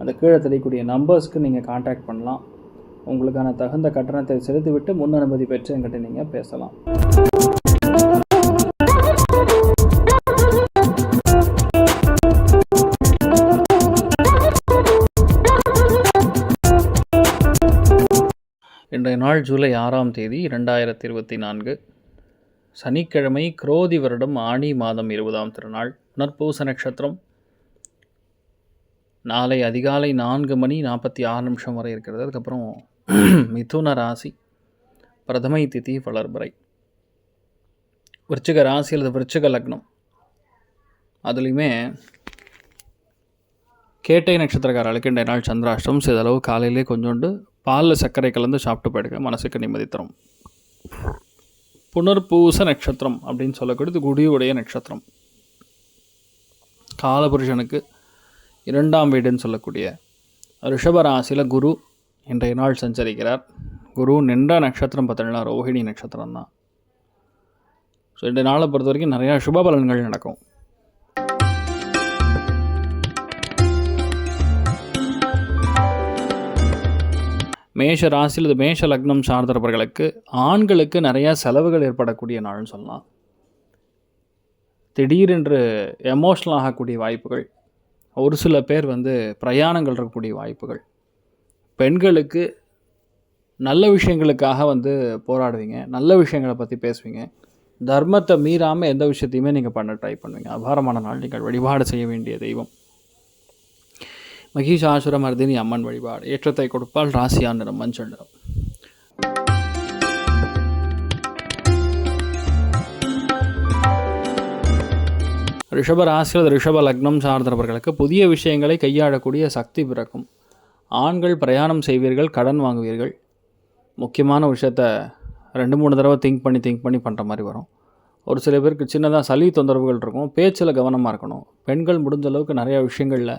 அந்த கீழே தெரியக்கூடிய நம்பர்ஸ்க்கு நீங்கள் காண்டாக்ட் பண்ணலாம். உங்களுக்கான தகுந்த கட்டணத்தை செலுத்திவிட்டு முன் அனுமதி பெற்று என்கிட்ட நீங்கள் பேசலாம். இன்றைய நாள் ஜூலை ஆறாம் தேதி இரண்டாயிரத்தி இருபத்தி நான்கு சனிக்கிழமை குரோதி வருடம் ஆணி மாதம் இருபதாம் திருநாள். புனர்பூச நட்சத்திரம். நாளை அதிகாலை நான்கு மணி நாற்பத்தி ஆறு நிமிஷம் வரை இருக்கிறது. அதுக்கப்புறம் மிதுன ராசி பிரதமை திதி வளர்பறை. விருச்சிக ராசி அல்லது விருச்சிக லக்னம். அதுலேயுமே கேட்டை நட்சத்திரக்காரர்களுக்கு இன்றைய நாள் சந்திராஷ்டம் சிதளவு காலையிலே கொஞ்சோண்டு பாலில் சர்க்கரை கலந்து சாப்பிட்டு போயிடுங்க. மனசுக்கு நிம்மதி தரும். புனர்பூச நட்சத்திரம் அப்படின்னு சொல்லக்கூடியது குடியுடைய நட்சத்திரம். காலபுருஷனுக்கு இரண்டாம் வீடுன்னு சொல்லக்கூடிய ரிஷபராசியில் குரு இன்றைய நாள் சஞ்சரிக்கிறார். குரு நின்ற நட்சத்திரம் பார்த்தீங்கன்னா ரோஹிணி நட்சத்திரம் தான். ஸோ இன்றைய நாளை பொறுத்த வரைக்கும் நிறையா சுப பலன்கள் நடக்கும். மேஷ ராசியில் இது மேஷ லக்னம் சார்ந்தவர்களுக்கு ஆண்களுக்கு நிறையா செலவுகள் ஏற்படக்கூடிய நாள்னு சொல்லலாம். திடீரென்று எமோஷ்னல் ஆகக்கூடிய வாய்ப்புகள் ஒரு சில பேர் வந்து பிரயாணங்கள் இருக்கக்கூடிய வாய்ப்புகள். பெண்களுக்கு நல்ல விஷயங்களுக்காக வந்து போராடுவீங்க நல்ல விஷயங்களை பற்றி பேசுவீங்க. தர்மத்தை மீறாமல் எந்த விஷயத்தையுமே நீங்கள் பண்ண ட்ரை பண்ணுவீங்க. அபாரமான நாள் நீங்கள் வழிபாடு செய்ய வேண்டிய தெய்வம். மகிஷாசுர மருதினி அம்மன் வழிபாடு. ஏற்றத்தை கொடுப்பால் ராசியா நிறம் மஞ்சள் நிறம். ரிஷப அல்லது ரிஷப லக்னம் சார்ந்தவர்களுக்கு புதிய விஷயங்களை கையாளக்கூடிய சக்தி பிறக்கும். ஆண்கள் பிரயாணம் செய்வீர்கள் கடன் வாங்குவீர்கள். முக்கியமான விஷயத்த ரெண்டு மூணு தடவை திங்க் பண்ணி திங்க் பண்ணி பண்ணுற மாதிரி வரும். ஒரு சில பேருக்கு சின்னதாக சளி தொந்தரவுகள் இருக்கும். பேச்சில் கவனமாக இருக்கணும். பெண்கள் முடிஞ்ச அளவுக்கு நிறையா விஷயங்களில்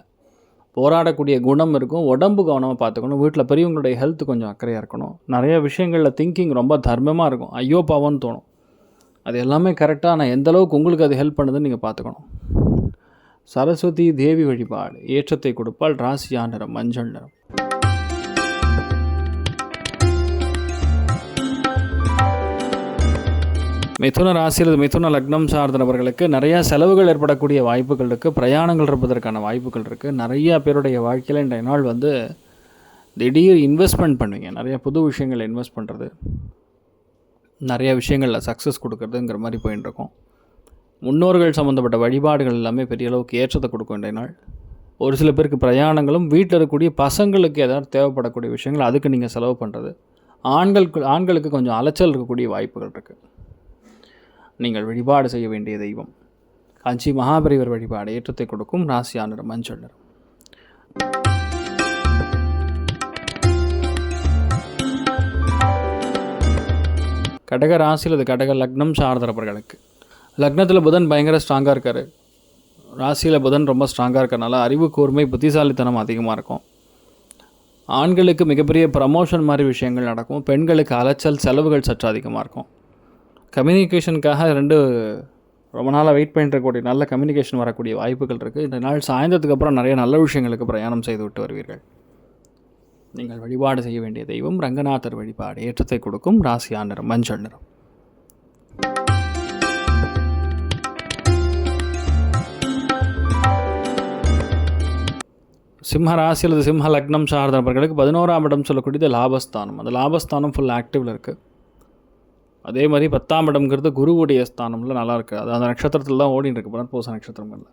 போராடக்கூடிய குணம் இருக்கும். உடம்பு கவனமாக பார்த்துக்கணும். வீட்டில் பெரியவங்களுடைய ஹெல்த் கொஞ்சம் அக்கறையாக இருக்கணும். நிறைய விஷயங்களில் திங்கிங் ரொம்ப தர்மமாக இருக்கும். ஐயோ பாவம்னு தோணும். அது எல்லாமே கரெக்டாக நான் எந்தளவுக்கு உங்களுக்கு அது ஹெல்ப் பண்ணுதுன்னு நீங்கள் பார்த்துக்கணும். சரஸ்வதி தேவி வழிபாடு ஏற்றத்தை கொடுப்பால் ராசியா நிறம் மஞ்சள் நிறம். மிதுன ராசியில் மிதுன லக்னம் சார்ந்த நபர்களுக்கு நிறையா செலவுகள் ஏற்படக்கூடிய வாய்ப்புகள் இருக்குது பிரயாணங்கள் இருப்பதற்கான வாய்ப்புகள் இருக்குது நிறையா பேருடைய வாழ்க்கையில் இன்றைய நாள் வந்து திடீர் இன்வெஸ்ட்மெண்ட் பண்ணுவீங்க. நிறைய புது விஷயங்கள் இன்வெஸ்ட் பண்ணுறது நிறைய விஷயங்களில் சக்ஸஸ் கொடுக்குறதுங்கிற மாதிரி போயின்னு முன்னோர்கள் சம்மந்தப்பட்ட வழிபாடுகள் எல்லாமே பெரிய அளவுக்கு ஏற்றத்தை கொடுக்க வேண்டிய நாள். ஒரு சில பேருக்கு பிரயாணங்களும் வீட்டில் இருக்கக்கூடிய பசங்களுக்கு ஏதாவது தேவைப்படக்கூடிய விஷயங்கள் அதுக்கு நீங்கள் செலவு பண்ணுறது ஆண்களுக்கு ஆண்களுக்கு கொஞ்சம் அலைச்சல் இருக்கக்கூடிய வாய்ப்புகள் இருக்குது நீங்கள் வழிபாடு செய்ய வேண்டிய தெய்வம். காஞ்சி மகாபரிவர் வழிபாடு ஏற்றத்தை கொடுக்கும் ராசியா நிறம் மஞ்சள் நிறம். கடக ராசி அல்லது கடக லக்னம் சார்ந்தவர்களுக்கு லக்னத்தில் புதன் பயங்கர ஸ்ட்ராங்காக இருக்கார். ராசியில் புதன் ரொம்ப ஸ்ட்ராங்காக இருக்கிறனால அறிவு கூர்மை புத்திசாலித்தனம் அதிகமாக இருக்கும். ஆண்களுக்கு மிகப்பெரிய ப்ரமோஷன் மாதிரி விஷயங்கள் நடக்கும். பெண்களுக்கு அலைச்சல் செலவுகள் சற்று அதிகமாக இருக்கும். கம்யூனிகேஷனுக்காக ரெண்டு ரொம்ப நாளாக வெயிட் பண்ணிருக்கக்கூடிய நல்ல கம்யூனிகேஷன் வரக்கூடிய வாய்ப்புகள் இருக்குது இந்த நாள் சாயந்தரத்துக்கு அப்புறம் நிறைய நல்ல விஷயங்களுக்கு பிரயாணம் செய்து விட்டு வருவீர்கள். நீங்கள் வழிபாடு செய்ய வேண்டிய தெய்வம் ரங்கநாதர் வழிபாடு. ஏற்றத்தை கொடுக்கும் ராசியா நிறம் மஞ்சள் நிறம். சிம்ம ராசி அல்லது சிம்ம லக்னம் சார்ந்த நபர்களுக்கு பதினோராம் இடம் சொல்லக்கூடியது லாபஸ்தானம். அந்த லாபஸ்தானம் ஃபுல் ஆக்டிவில் இருக்குது அதே மாதிரி பத்தாம் இடம்ங்கிறது குருவுடைய ஸ்தானம்ல நல்லா இருக்குது அது அந்த நட்சத்திரத்தில் தான் ஓடின்னு இருக்கு. புனர்பூச நட்சத்திரங்களில்.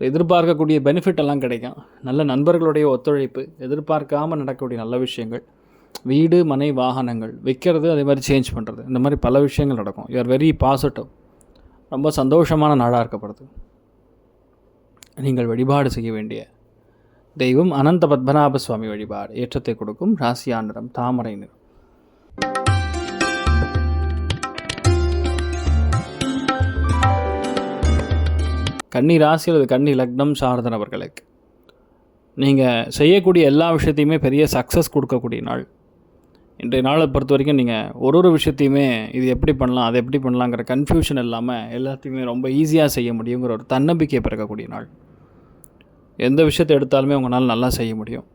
ஸோ எதிர்பார்க்கக்கூடிய பெனிஃபிட் எல்லாம் கிடைக்கும். நல்ல நண்பர்களுடைய ஒத்துழைப்பு எதிர்பார்க்காமல் நடக்கக்கூடிய நல்ல விஷயங்கள் வீடு மனை வாகனங்கள் விற்கிறது அதே மாதிரி சேஞ்ச் பண்ணுறது இந்த மாதிரி பல விஷயங்கள் நடக்கும். யூ ஆர் வெரி பாசிட்டிவ் ரொம்ப சந்தோஷமான நாடாக இருக்கப்படுது. நீங்கள் வழிபாடு செய்ய வேண்டிய தெய்வம் அனந்த பத்மநாப சுவாமி வழிபாடு. ஏற்றத்தை கொடுக்கும் ராசியா நிறம் தாமரை நிறம். கன்னி ராசி அல்லது கன்னி லக்னம் சார்ந்த நபர்களுக்கு நீங்கள் செய்யக்கூடிய எல்லா விஷயத்தையுமே பெரிய சக்ஸஸ் கொடுக்கக்கூடிய நாள். இன்றைய நாளை பொறுத்த வரைக்கும் நீங்கள் ஒரு ஒரு விஷயத்தையுமே இது எப்படி பண்ணலாம் அதை எப்படி பண்ணலாங்கிற கன்ஃபியூஷன் இல்லாமல் எல்லாத்தையுமே ரொம்ப ஈஸியாக செய்ய முடியுங்கிற ஒரு தன்னம்பிக்கையை பிறக்கக்கூடிய நாள். எந்த விஷயத்தை எடுத்தாலுமே உங்களால் நல்லா செய்ய முடியும்.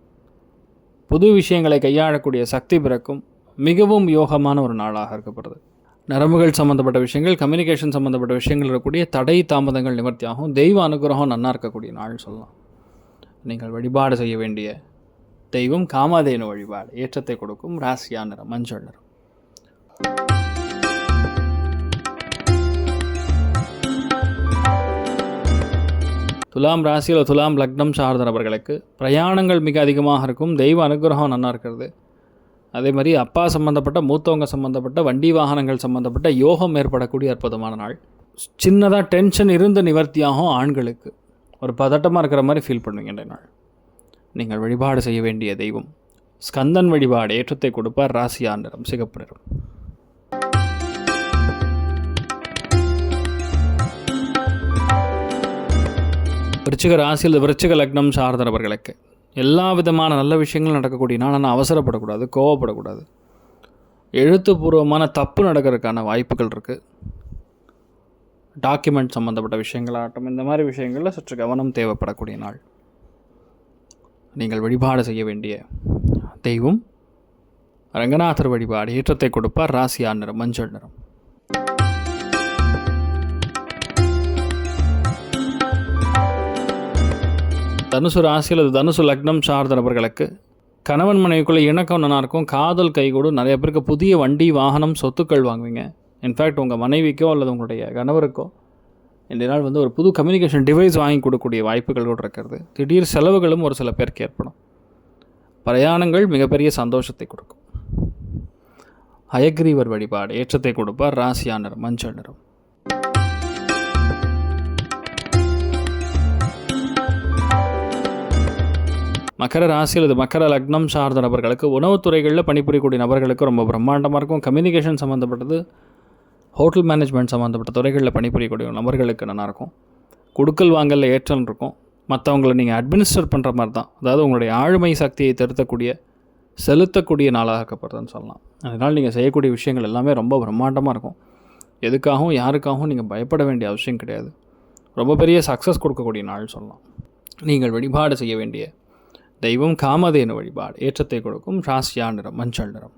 புது விஷயங்களை கையாளக்கூடிய சக்தி பிறக்கும் மிகவும் யோகமான ஒரு நாளாக இருக்கப்படுது நரம்புகள் சம்மந்தப்பட்ட விஷயங்கள் கம்யூனிகேஷன் சம்மந்தப்பட்ட விஷயங்கள் இருக்கக்கூடிய தடை தாமதங்கள் நிவர்த்தியாகும். தெய்வ அனுகிரகம் நன்னா இருக்கக்கூடிய நாள் சொல்லலாம். நீங்கள் வழிபாடு செய்ய வேண்டிய தெய்வம் காமாதேனு வழிபாடு. ஏற்றத்தை கொடுக்கும் ராசியா நிறம் மஞ்சள் நிறம். துலாம் ராசியில் துலாம் லக்னம் சார்ந்த நபர்களுக்கு பிரயாணங்கள் மிக அதிகமாக இருக்கும். தெய்வ அனுகிரகம் நன்னா இருக்கிறது. அதே மாதிரி அப்பா சம்மந்தப்பட்ட மூத்தவங்க சம்மந்தப்பட்ட வண்டி வாகனங்கள் சம்மந்தப்பட்ட யோகம் ஏற்படக்கூடிய அற்புதமான நாள். சின்னதாக டென்ஷன் இருந்து நிவர்த்தியாகும் ஆண்களுக்கு. ஒரு பதட்டமாக இருக்கிற மாதிரி ஃபீல் பண்ணுவீங்க இந்த நாள். நீங்கள் வழிபாடு செய்ய வேண்டிய தெய்வம். ஸ்கந்தன் வழிபாடு ஏற்றத்தை கொடுப்பார் ராசியா நிறம் சிகப்பு நிறம். விருச்சிக ராசியில் விருச்சிக லக்னம் சார்ந்தவர்களுக்கு. எல்லா விதமான நல்ல விஷயங்களும் நடக்கக்கூடிய நாள் ஆனால் அவசரப்படக்கூடாது கோவப்படக்கூடாது. எழுத்துப்பூர்வமான தப்பு நடக்கிறதுக்கான வாய்ப்புகள் இருக்குது டாக்குமெண்ட் சம்மந்தப்பட்ட விஷயங்களாகட்டும் இந்த மாதிரி விஷயங்களில் சற்று கவனம் தேவைப்படக்கூடிய நாள். நீங்கள் வழிபாடு செய்ய வேண்டிய தெய்வம் ரங்கநாதர் வழிபாடு ஏற்றத்தை கொடுப்பார் ராசியா நிறம் மஞ்சள் நிறம். தனுசு ராசி அல்லது தனுசு லக்னம் சார்ந்த நபர்களுக்கு கணவன் மனைவிக்குள்ளே இணக்கம் நல்லா இருக்கும். காதல் கைகூடும் நிறைய பேருக்கு புதிய வண்டி வாகனம் சொத்துக்கள் வாங்குவீங்க. இன்ஃபேக்ட் உங்கள் மனைவிக்கோ அல்லது உங்களுடைய கணவருக்கோ இந்த நாள் வந்து ஒரு புது கம்யூனிகேஷன் டிவைஸ் வாங்கி கொடுக்கக்கூடிய வாய்ப்புகள் கூட இருக்கிறது. திடீர் செலவுகளும் ஒரு சில பேருக்கு ஏற்படும். பிரயாணங்கள் மிகப்பெரிய சந்தோஷத்தை கொடுக்கும். ஹயக்ரீவர் வழிபாடு ஏற்றத்தை கொடுப்பார். ராசியா நிறம் மஞ்சள் நிறம். மகர ராசி அல்லது மகர லக்னம் சார்ந்த நபர்களுக்கு உணவுத்துறைகளில் பணிபுரியக்கூடிய நபர்களுக்கு ரொம்ப பிரம்மாண்டமாக இருக்கும். கம்யூனிகேஷன் சம்மந்தப்பட்டது ஹோட்டல் மேனேஜ்மெண்ட் சம்மந்தப்பட்ட துறைகளில் பணிபுரியக்கூடிய நபர்களுக்கு நல்லாயிருக்கும் கொடுக்கல் வாங்கலில் ஏற்றல் இருக்கும். மற்றவங்களை நீங்கள் அட்மினிஸ்டர் பண்ணுற மாதிரி தான். அதாவது உங்களுடைய ஆளுமை சக்தியை திருத்தக்கூடிய செலுத்தக்கூடிய நாளாக இருக்கப்படுதுன்னு சொல்லலாம். அதனால் நீங்கள் செய்யக்கூடிய விஷயங்கள் எல்லாமே ரொம்ப பிரம்மாண்டமாக இருக்கும். எதுக்காகவும் யாருக்காகவும் நீங்கள் பயப்பட வேண்டிய அவசியம் கிடையாது. ரொம்ப பெரிய சக்ஸஸ் கொடுக்கக்கூடிய நாள் சொல்லலாம். நீங்கள் வழிபாடு செய்ய வேண்டிய தெய்வம் காமதேனு வழிபாடு. ஏற்றத்தை கொடுக்கும் ராசியா நிறம் மஞ்சள் நிறம்.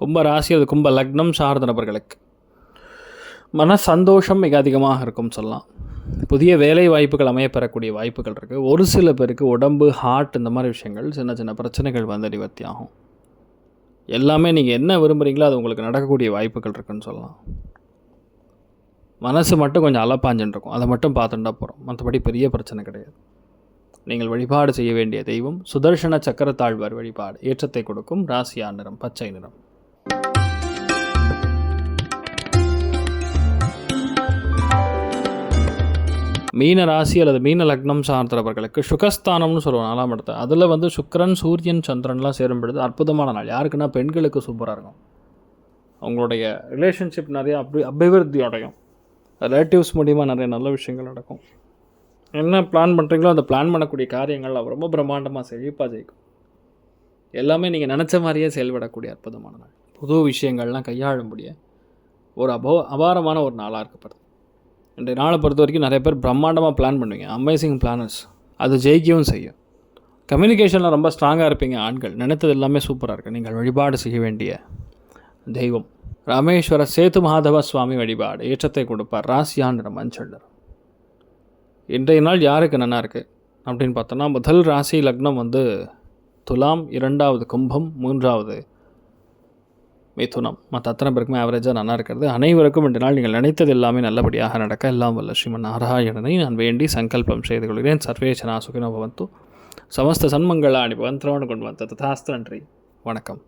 கும்ப ராசி அது கும்ப லக்னம் சார்ந்த நபர்களுக்கு. மன சந்தோஷம் மிக அதிகமாக இருக்கும் சொல்லலாம். புதிய வேலை வாய்ப்புகள் அமையப்பெறக்கூடிய வாய்ப்புகள் இருக்குது ஒரு சில பேருக்கு உடம்பு ஹார்ட் இந்த மாதிரி விஷயங்கள் சின்ன சின்ன பிரச்சனைகள் வந்து நிவர்த்தி ஆகும் எல்லாமே நீங்கள் என்ன விரும்புகிறீங்களோ அது உங்களுக்கு நடக்கக்கூடிய வாய்ப்புகள் இருக்குன்னு சொல்லலாம். மனசு மட்டும் கொஞ்சம் அலப்பாஞ்சுன்னு இருக்கும் அதை மட்டும் பார்த்துட்டா போகிறோம் மற்றபடி பெரிய பிரச்சனை கிடையாது. நீங்கள் வழிபாடு செய்ய வேண்டிய தெய்வம் சுதர்ஷன சக்கரத்தாழ்வார் வழிபாடு. ஏற்றத்தை கொடுக்கும் ராசியா நிறம் பச்சை நிறம். மீன ராசி அல்லது மீன லக்னம் சார்ந்தவர்களுக்கு சுகஸ்தானம்னு சொல்லுவோம் நாலாம் இடத்த. அதில் வந்து சுக்கரன் சூரியன் சந்திரன்லாம் சேரும் பொழுது அற்புதமான நாள். யாருக்குன்னா பெண்களுக்கு சூப்பராக இருக்கும். அவங்களுடைய ரிலேஷன்ஷிப் நிறைய அபி அபிவிருத்தி அடையும் ரிலேட்டிவ்ஸ் மூலிமா நிறைய நல்ல விஷயங்கள் நடக்கும். என்ன பிளான் பண்ணுறீங்களோ அந்த பிளான் பண்ணக்கூடிய காரியங்கள் ரொம்ப பிரம்மாண்டமாக செழிப்பாக ஜெயிக்கும். எல்லாமே நீங்கள் நினச்ச மாதிரியே செயல்படக்கூடிய அற்புதமான நாள். புது விஷயங்கள்லாம் கையாள முடிய ஒரு அபோ அபாரமான ஒரு நாளாக இருக்கப்படுது. இன்றைய நாளை பொறுத்த வரைக்கும் நிறைய பேர் பிரம்மாண்டமாக பிளான் பண்ணுவீங்க. அமேசிங் பிளானர்ஸ் அது ஜெயிக்கவும் செய்யும். கம்யூனிகேஷனில் ரொம்ப ஸ்ட்ராங்காக இருப்பீங்க ஆண்கள். நினைத்தது எல்லாமே சூப்பராக இருக்குது நீங்கள் வழிபாடு செய்ய வேண்டிய தெய்வம். ராமேஸ்வர சேது மாதவ சுவாமி வழிபாடு ஏற்றத்தை கொடுப்பார் ராசியான்ற மஞ்சள்ளர். இன்றைய நாள் யாருக்கு நல்லா இருக்குது அப்படின்னு பார்த்தோன்னா முதல் ராசி லக்னம் வந்து துலாம் இரண்டாவது கும்பம் மூன்றாவது மிதுனம். மற்ற அத்தனை பேருக்குமே ஆவரேஜாக நல்லா இருக்கிறது. அனைவருக்கும் இன்று நாள் நீங்கள் நினைத்தது எல்லாமே நல்லபடியாக நடக்க. எல்லாம் வல்ல ஸ்ரீமன் நாராயணனை நான் வேண்டி சங்கல்பம் செய்து கொள்கிறேன். சர்வேச்சனா சுகினோ பவந்து. சமஸ்த சன்மங்களாணி பவந்திரவணு கொண்டு வந்த ததாஸ்து நன்றி. வணக்கம்.